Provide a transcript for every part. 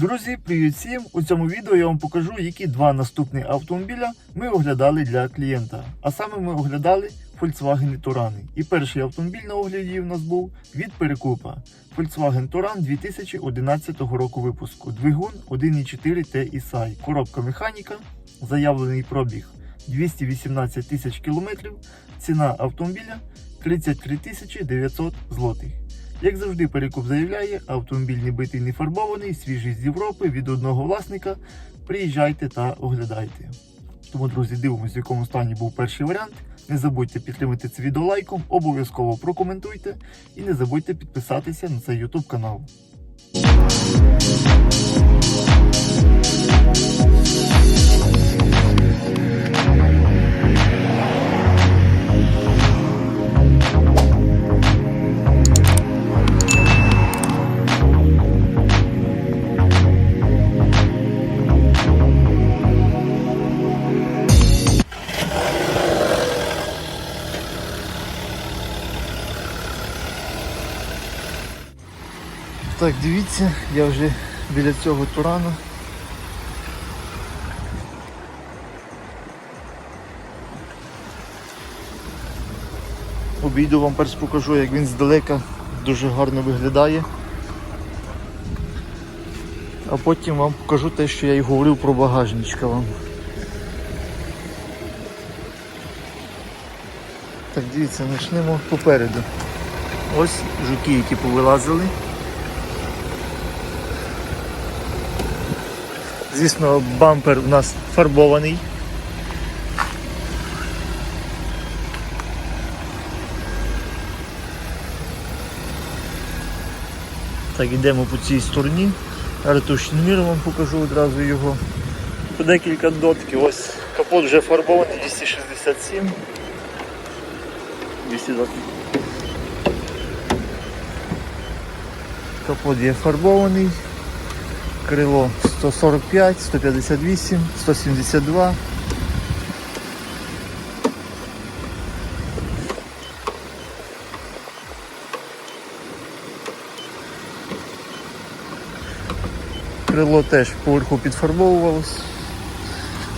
Друзі, привіт всім! У цьому відео я вам покажу, які два наступні автомобіля ми оглядали для клієнта. А саме ми оглядали Volkswagen Touran. І перший автомобіль на огляді в нас був від перекупа Volkswagen Touran 2011 року випуску. Двигун 1.4 TSI, коробка механіка, заявлений пробіг 218 тисяч кілометрів, ціна автомобіля 33 тисячі 900 злотих. Як завжди, перекуп заявляє, автомобіль не битий, не фарбований, свіжий з Європи від одного власника. Приїжджайте та оглядайте. Тому, друзі, дивимося, в якому стані був перший варіант. Не забудьте підтримати це відео лайком, обов'язково прокоментуйте і не забудьте підписатися на цей YouTube канал. Так, дивіться, я вже біля цього турана. Обійду вам перш покажу, як він здалека дуже гарно виглядає. А потім вам покажу те, що я і говорив про багажничка вам. Так, дивіться, почнемо попереду. Ось жуки, які повилазили. Звісно, бампер у нас фарбований. Так, йдемо по цій стороні. Ретушним міром вам покажу одразу його. Декілька дотків. Ось капот вже фарбований 267. 220. Капот є фарбований. Крило 145, 158, 172. Крило теж поверху підфарбовувалось.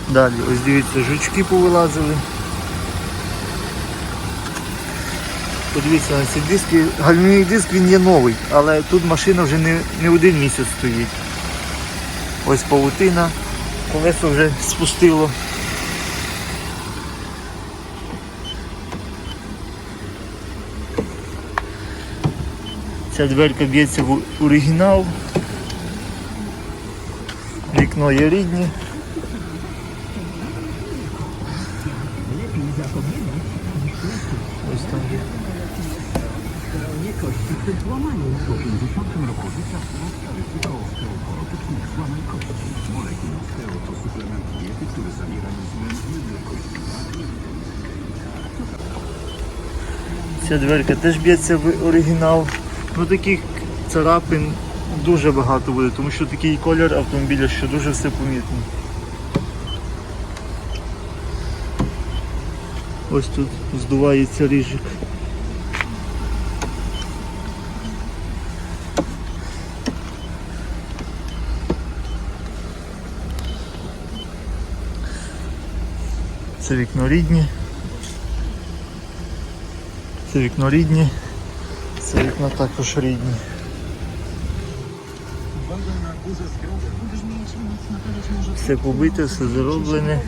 Далі, ось дивіться, жучки повилазили. Подивіться на ці диски. Гальмівний диск він є новий, але тут машина вже не, не один місяць стоїть. Ось павутина, колесо вже спустило. Ця дверка б'ється в оригінал. Вікно є рідні. Ця дверка теж б'ється в оригінал. Ну таких царапин дуже багато буде, тому що такий колір автомобіля, що дуже все помітно. Ось тут здувається ріжик. Це вікно рідні. Це вікно рідні. Це вікно також рідні. Все побите, все зароблене.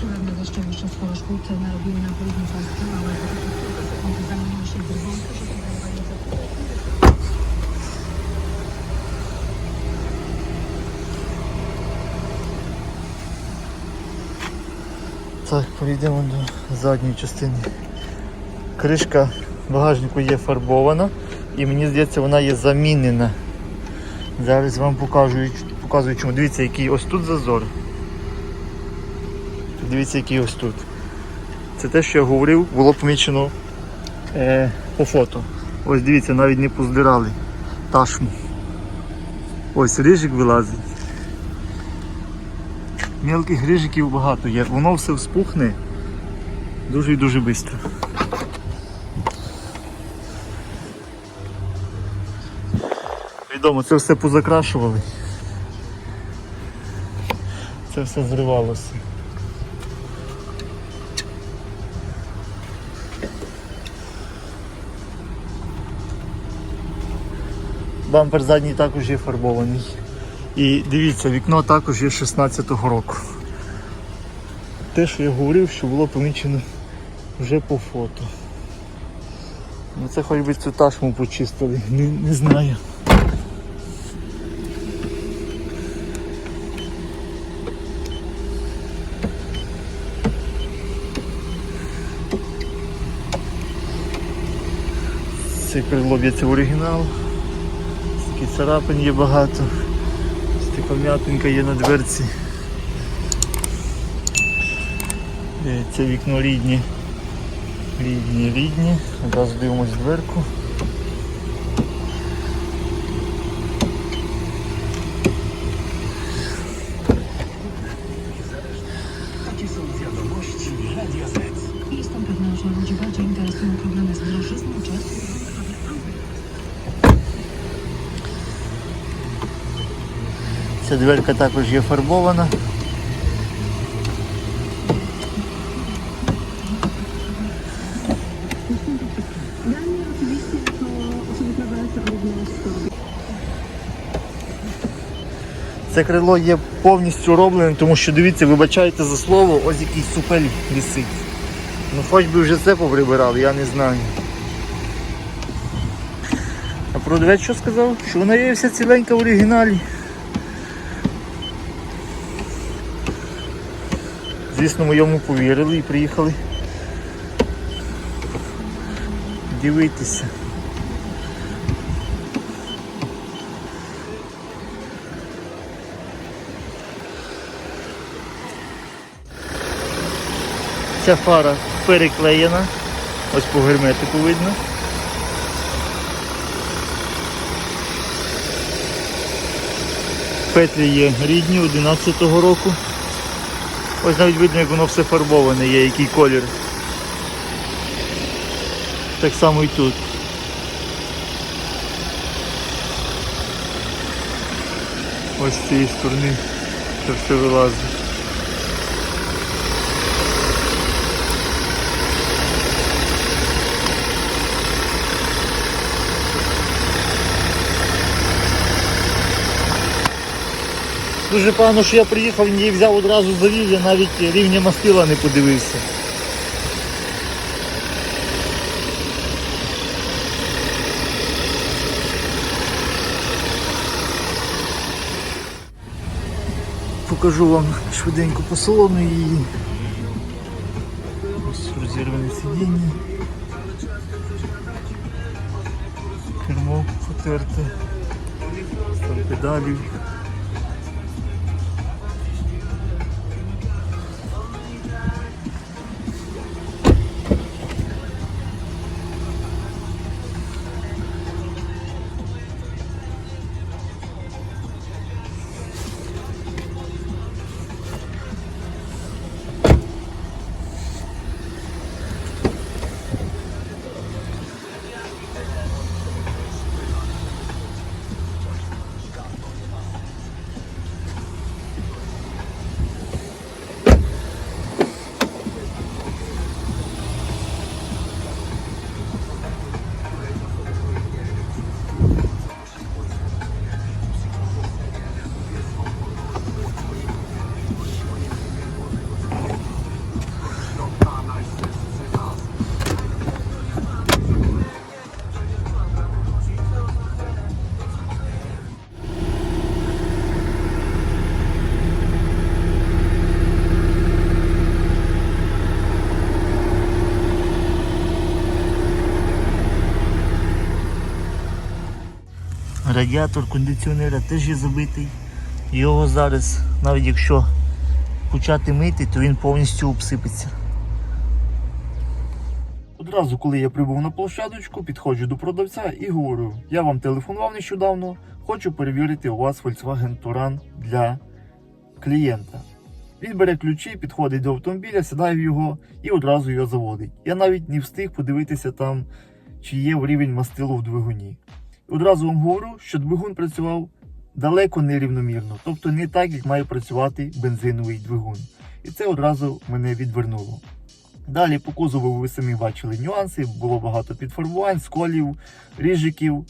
Pewne jeszcze jeszcze w szkółce narobiły na południu Polski, ale one Так, перейдемо до задньої частини. Кришка багажнику є фарбована і мені здається вона є замінена. Зараз вам покажу, показую чому. Дивіться, який ось тут зазор. Дивіться, який ось тут. Це те, що я говорив, було помічено е, по фото. Ось дивіться, навіть не поздирали ташму. Ось рижик вилазить. Мелких грижиків багато є. Воно все вспухне дуже і дуже швидко. Відомо, це все позакрашували. Це все зривалося. Бампер задній також є фарбований. І дивіться, вікно також є 16-го року. Те, що я говорив, що було помічено вже по фото. Ну це хоч би цю ташму почистили, не, не знаю. Це крилоб'ється в оригінал. Такі царапин є багато. Така м'ятинка є на дверці. Е, Це вікно рідні. Рідні, рідні. Одразу дивимось дверку. Дверка також є фарбована. Це крило є повністю роблене, тому що дивіться, вибачайте за слово, ось якийсь супель висить. Ну хоч би вже це поприбирали, я не знаю. А продавець що сказав? Що вона є вся ціленька в оригіналі. Звісно, ми йому повірили і приїхали дивитися. Ця фара переклеєна, ось по герметику видно. Петлі є рідні 11-го року. Ось навіть видно, як воно все фарбоване є, який колір. Так само і тут. Ось з цієї сторони це все вилазить. Дуже погано, що я приїхав, її взяв одразу завів, я навіть рівня мастила не подивився. Покажу вам швиденько по салону її. Ось розірване сидіння. Кермо потерте. Там педалі. Радіатор кондиціонера теж є забитий. Його зараз, навіть якщо почати мити, то він повністю обсипеться. Одразу, коли я прибув на площадочку, підходжу до продавця і говорю: я вам телефонував нещодавно, хочу перевірити у вас Volkswagen Touran для клієнта. Він бере ключі, підходить до автомобіля, сідає в його і одразу його заводить. Я навіть не встиг подивитися там, чи є рівень мастилу в двигуні. Одразу вам говорю, що двигун працював далеко нерівномірно, тобто не так, як має працювати бензиновий двигун. І це одразу мене відвернуло. Далі по кузову ви самі бачили нюанси, було багато підфарбувань, сколів, ріжиків.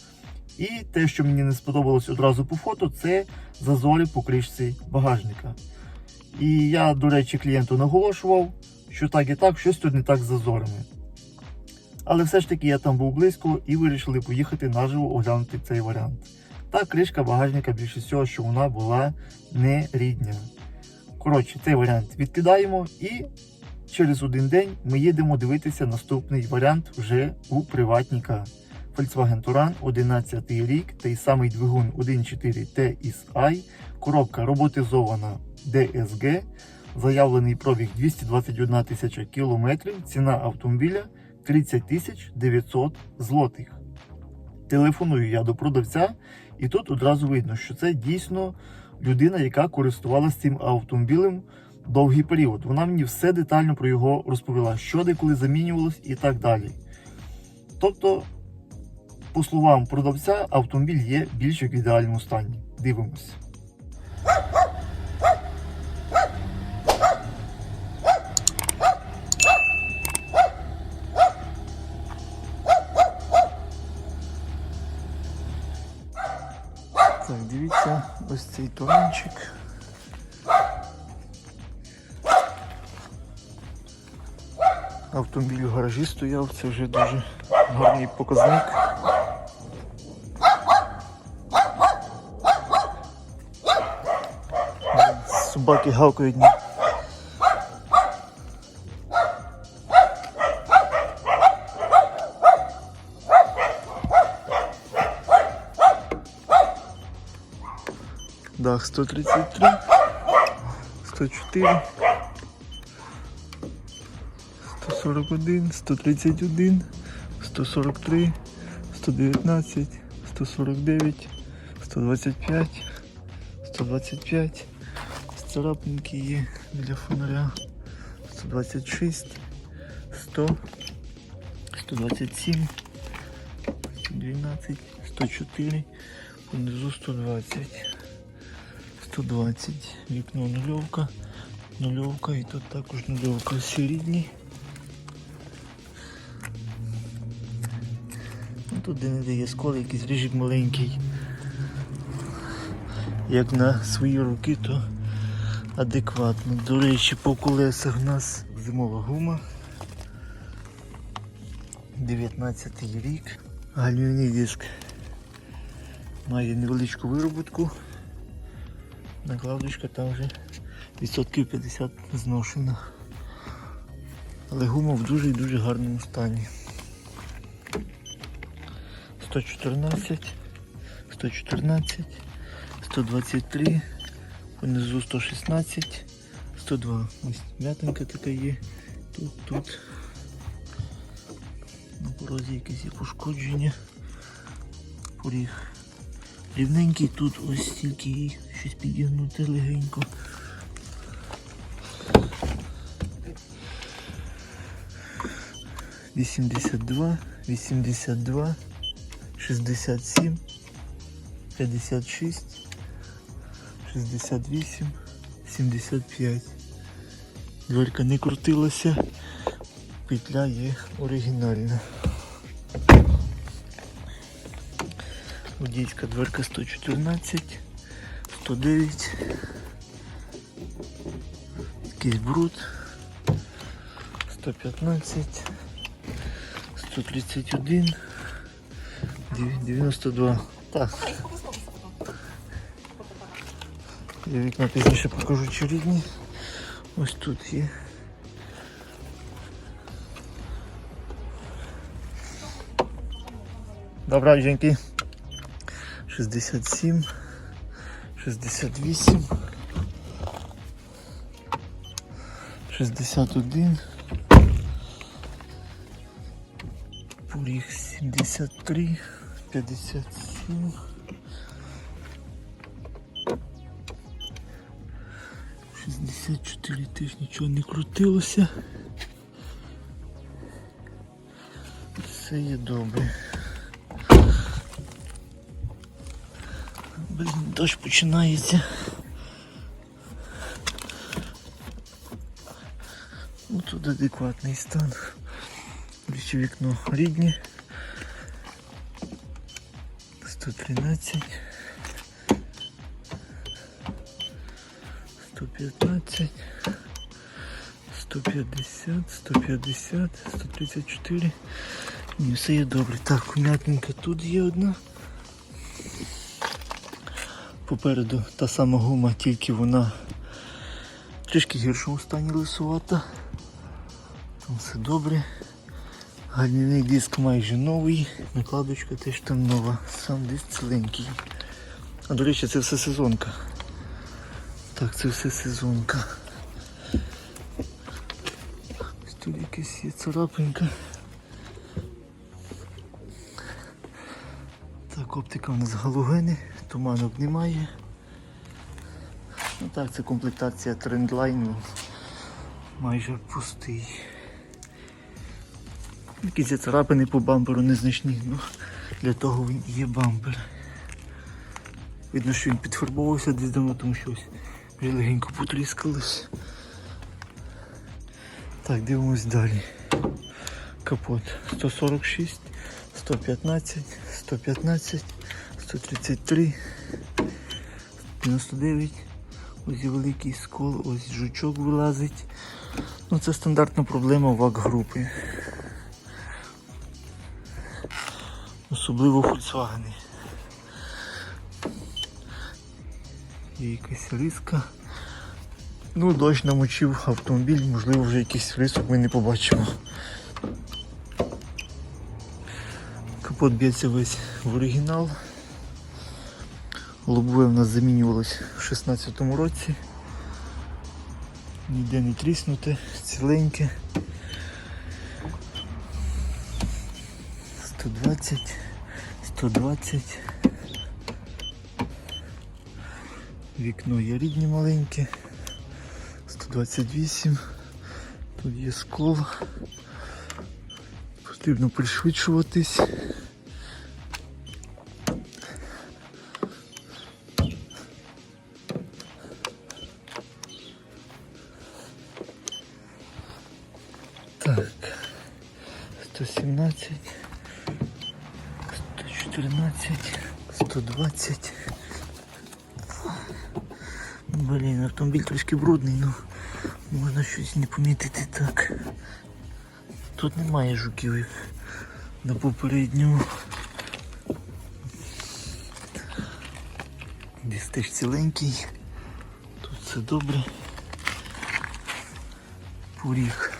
І те, що мені не сподобалось одразу по фото, це зазори по кришці багажника. І я, до речі, клієнту наголошував, що так і так, щось тут не так з зазорами. Але все ж таки я там був близько і вирішили поїхати наживо оглянути цей варіант. Та кришка багажника більше всього, що вона була не рідня. Коротше, цей варіант відкидаємо і через один день ми їдемо дивитися наступний варіант вже у приватника. Volkswagen Touran 11 рік, той самий двигун 1.4 TSI, коробка роботизована DSG, заявлений пробіг 221 тисяча кілометрів, ціна автомобіля 30 тисяч 900 злотих. Телефоную я до продавця, і тут одразу видно, що це дійсно людина, яка користувалася цим автомобілем довгий період. Вона мені все детально про його розповіла, що де коли замінювалось і так далі. Тобто, по словам продавця, автомобіль є більш як в ідеальному стані. Дивимось. Дивіться, ось цей туранчик. Автомобіль в гаражі стояв, це вже дуже гарний показник. Собаки гавкають. Дах 133, 104, 141, 131, 143, 119, 149, 125, 125, царапинки є для фонаря, 126, 100, 127, 112, 104, внизу 120. 120, вікно нульовка, нульовка і тут також нульовка всі рідні. Ну, Тут де не де є сколи, якийсь ріжик маленький. Як на свої руки, то адекватно. До речі, по колесах у нас зимова гума. 19 рік. Гальмівний диск має невеличку вироботку. Накладочка там вже відсотків 50 зношена. Але гума в дуже і дуже гарному стані. 114, 114, 123, понизу 116, 102. Ось м'ятинка така є. Тут, тут. На порозі якесь є пошкодження. Поріг рівненький тут ось тільки їй щось підігнути легенько. Вісімдесят два, вісімдесят два, шістдесят сім, п'ятдесят шість, шістдесят вісім, сімдесят п'ять. Дверка не крутилася, петля є оригінальна. Водійська дверка 114, 109. Якийсь бруд. 115, 131, 92. Так. Я вікна пізніше покажу чи рідні. Ось тут є. Добра, жінки. 67, 68, 61, поріг 73, 57, 64 теж нічого не крутилося. Все є добре. дощ починається. Ну тут адекватний стан. Річі вікно рідні. 113. 115. 150, 150, 134. Ні, все є добре. Так, комятинка тут є одна. Попереду та сама гума, тільки вона трішки в гіршому стані лисувата. Там все добре. Гальмівний диск майже новий, накладочка теж там нова, сам диск ціленький. А до речі, це все сезонка. Так, це все сезонка. Ось тут якась є царапинка. Так, оптика у нас галогени, туманок немає. Ну так, це комплектація трендлайну. Майже пустий. Якісь царапини по бамперу незначні, ну для того він і є бампер. Видно, що він підфарбовувався десь давно, тому що ось легенько потріскалось. Так, дивимось далі. Капот 146, 115, 115, 133, 99. Ось великий скол, ось жучок вилазить. Ну це стандартна проблема вак групи. Особливо Volkswagen. Є якась риска. Ну, дощ намочив автомобіль, можливо вже якийсь рисок ми не побачимо. Капот б'ється весь в оригінал. Лобове в нас замінювалось в 16-му році. Ніде не тріснуте, ціленьке. 120, 120. Вікно є рідні маленьке. 128. Тут є скол. Потрібно пришвидшуватись. 120. Блін, автомобіль трошки брудний, ну можна щось не помітити так. Тут немає жуків як на попередньому. Десь теж ціленький. Тут все добре. Поріг.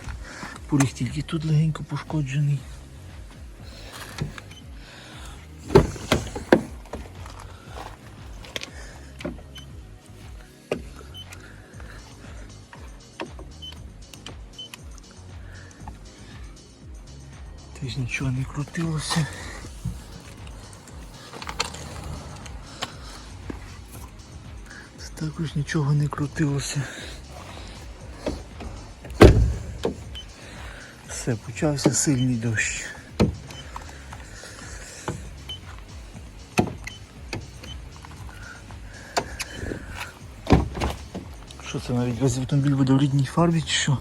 Поріг тільки тут легенько пошкоджений. Теж нічого не крутилося. Також нічого не крутилося. Все, почався сильний дощ. Що це навіть весь автомобіль буде в рідній фарбі чи що?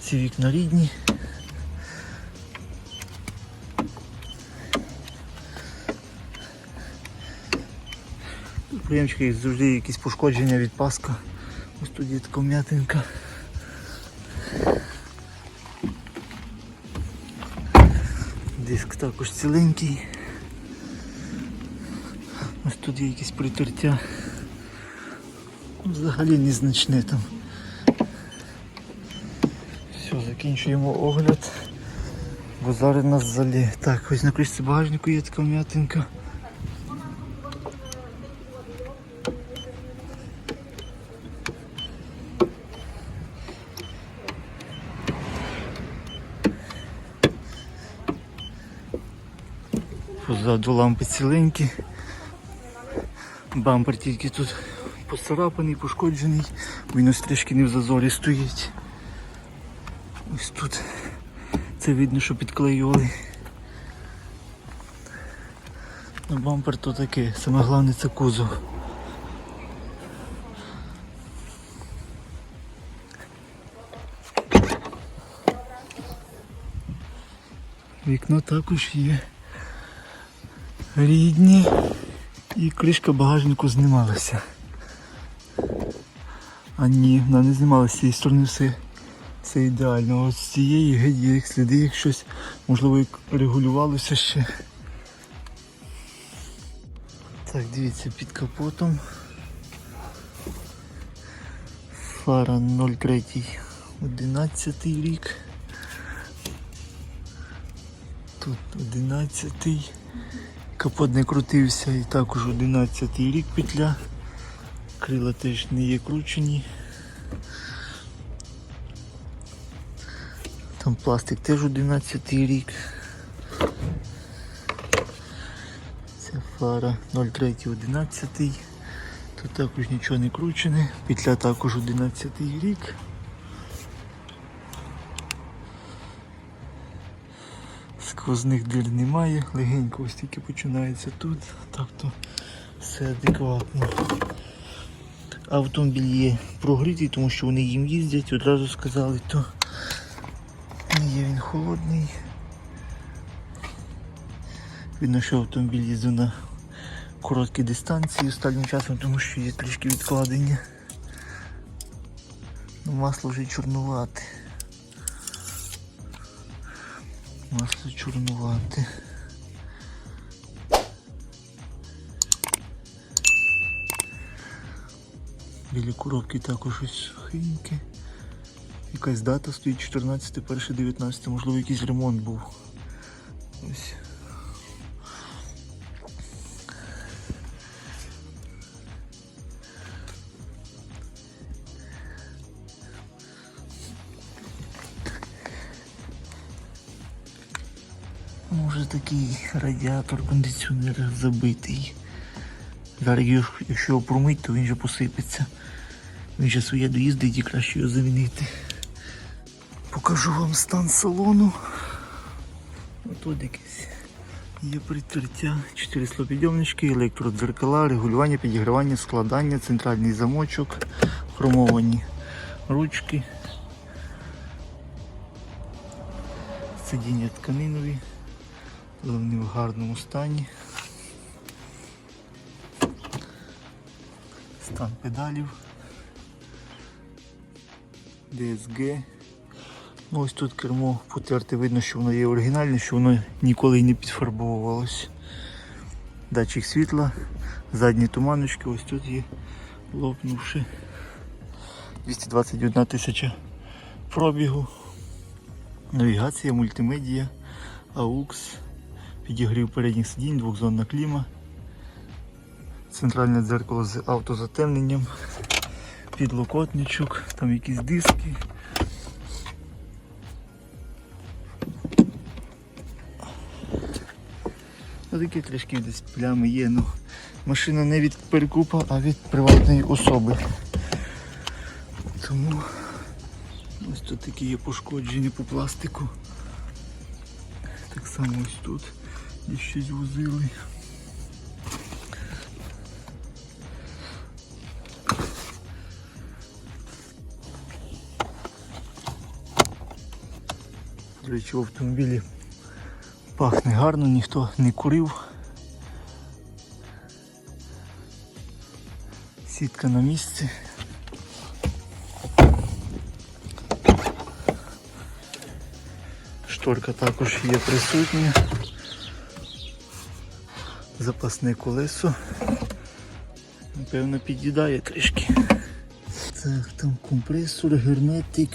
Ці вікна рідні. Приємчики завжди якісь пошкодження від паска. Ось тут є така м'ятинка. Диск також ціленький. Ось тут є якісь притертя. Взагалі незначне там. Все, закінчуємо огляд. Бо зараз нас залі. Так, ось на кришці багажнику є така м'ятинка. До лампи ціленькі. Бампер тільки тут поцарапаний, пошкоджений, він ось трішки не в зазорі стоїть. Ось тут це видно, що підклеювали. Ну, Бампер то таке, саме головне це кузов. Вікно також є. Рідні. І кришка багажнику знімалася. А ні, вона не знімалася з цієї сторони все, все ідеально. Ось з цієї геть є сліди, як щось, можливо, як регулювалося ще. Так, дивіться, під капотом. Фара 03 11 рік. Тут 11. Капот не крутився і також 11 рік петля. Крила теж не є кручені. Там пластик теж 11 рік. Це фара 03 11. Тут також нічого не кручене. Петля також 11 рік. Сквозних дир немає, легенько ось тільки починається тут, так то все адекватно. Автомобіль є прогрітий, тому що вони їм їздять, одразу сказали, то є він холодний. Видно, що автомобіль їздив на короткі дистанції останнім часом, тому що є трішки відкладення. Ну, масло вже чорнувате. Масло чорнувати. Біля коробки також ось сухеньке. Якась дата стоїть 14, 1, 19, можливо якийсь ремонт був. Ось. Може такий радіатор кондиціонера забитий. Зараз якщо його промить, то він же посипеться. Він же своє доїздить і краще його замінити. Покажу вам стан салону. Отут якесь є притертя, 4 слопідйомнички, електродзеркала, регулювання, підігравання, складання, центральний замочок, хромовані ручки. Сидіння тканинові, вони в гарному стані. Стан педалів. DSG. Ну ось тут кермо потерте, видно, що воно є оригінальне, що воно ніколи не підфарбовувалось. Датчик світла, задні туманочки, ось тут є лопнувши. 221 тисяча пробігу. Навігація, мультимедія, AUX, підігрів передніх сидінь, двохзонна кліма, центральне дзеркало з автозатемненням, підлокотничок, там якісь диски. Ну, такі трішки десь плями є, ну машина не від перекупа, а від приватної особи. Тому ось тут такі є пошкодження по пластику. Так само ось тут є щось возили. До речі, в автомобілі пахне гарно, ніхто не курив. Сітка на місці. Шторка також є присутня. Запасне колесо. Напевно, під'їдає трішки. Так, там компресор, герметик,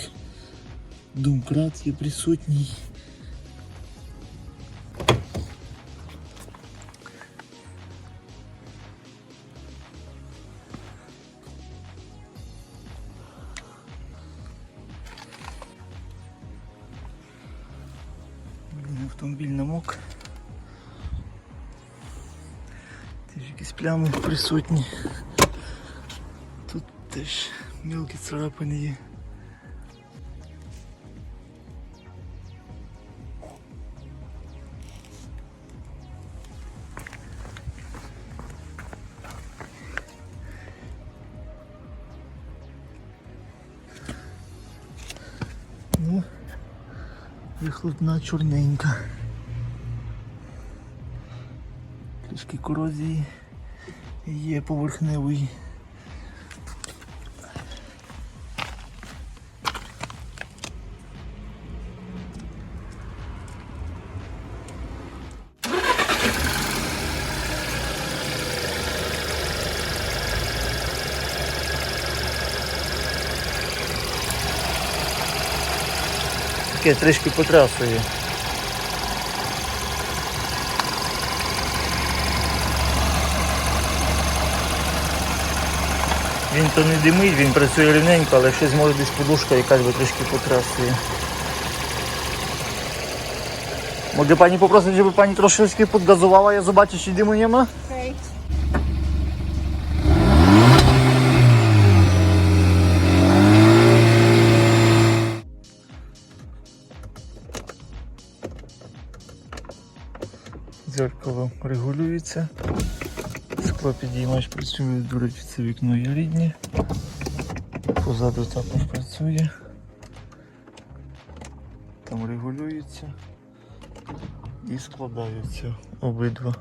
домкрат є присутній. Автомобіль намок. якісь плями присутні. Тут теж мілкі царапини є. Ну, вихлопна чорненька. Трішки корозії є поверхневої. Таке трішки потрясує. Він то не димить, він працює рівненько, але щось може десь подушка якась би трішки потрясує. Pani poprosić, żeby pani troszeczkę podgazowała, ja zobaczę, czy dymu nie ma? Дзеркало регулюється. Скло підіймач працює, до речі, це вікно є рідні. Позаду також працює. Там регулюється і складаються обидва.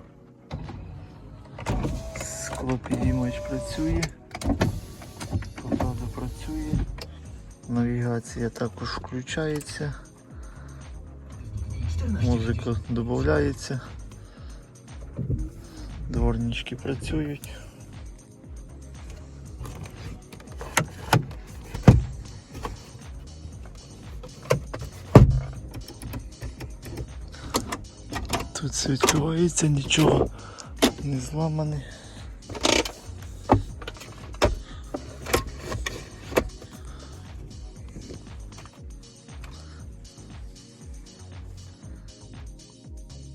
Скло підіймач працює. Позаду працює. Навігація також включається. Музика додається. Дворнички працюють. Тут все відкривається, нічого не зламане.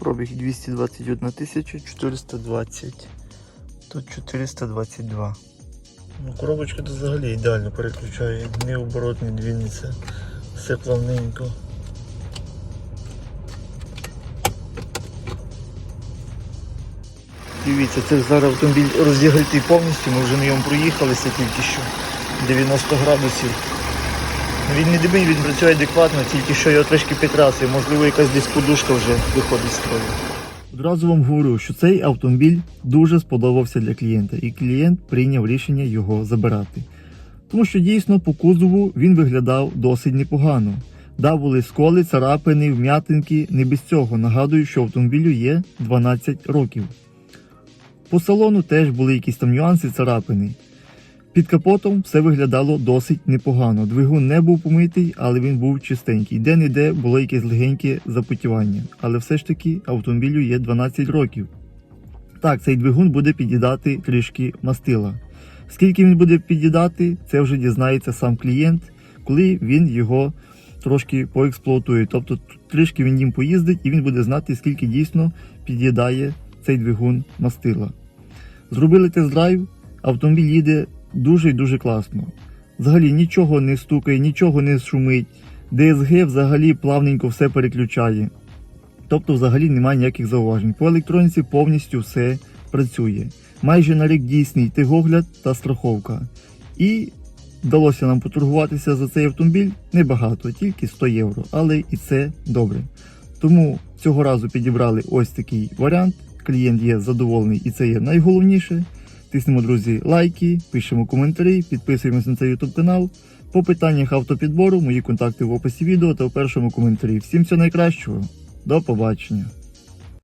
Пробіг 221 420. Тут 422. Ну, коробочка тут взагалі ідеально переключає. Ні оборот, ні двійниця. Все плавненько. Дивіться, це зараз автомобіль роздягальтий повністю, ми вже на ньому проїхалися тільки що 90 градусів. Він не димить, він працює адекватно, тільки що його трошки підтрасує, можливо якась десь подушка вже виходить з строю. Одразу вам говорю, що цей автомобіль дуже сподобався для клієнта, і клієнт прийняв рішення його забирати. Тому що дійсно по кузову він виглядав досить непогано. Да, були сколи, царапини, вм'ятинки, не без цього. Нагадую, що автомобілю є 12 років. По салону теж були якісь там нюанси, царапини. Під капотом все виглядало досить непогано. Двигун не був помитий, але він був чистенький. Де-не-де було якесь легеньке запотівання. Але все ж таки автомобілю є 12 років. Так, цей двигун буде під'їдати трішки мастила. Скільки він буде під'їдати, це вже дізнається сам клієнт, коли він його трошки поексплуатує. Тобто трішки він їм поїздить і він буде знати, скільки дійсно під'їдає цей двигун мастила. Зробили тест-драйв, автомобіль їде дуже і дуже класно. Взагалі нічого не стукає, нічого не шумить. DSG взагалі плавненько все переключає. Тобто взагалі немає ніяких зауважень. По електроніці повністю все працює. Майже на рік дійсний тигогляд та страховка. І вдалося нам поторгуватися за цей автомобіль небагато, тільки 100 євро. Але і це добре. Тому цього разу підібрали ось такий варіант. Клієнт є задоволений і це є найголовніше. Тиснемо, друзі, лайки, пишемо коментарі, підписуємося на цей YouTube канал. По питаннях автопідбору мої контакти в описі відео та в першому коментарі. Всім всього найкращого. До побачення.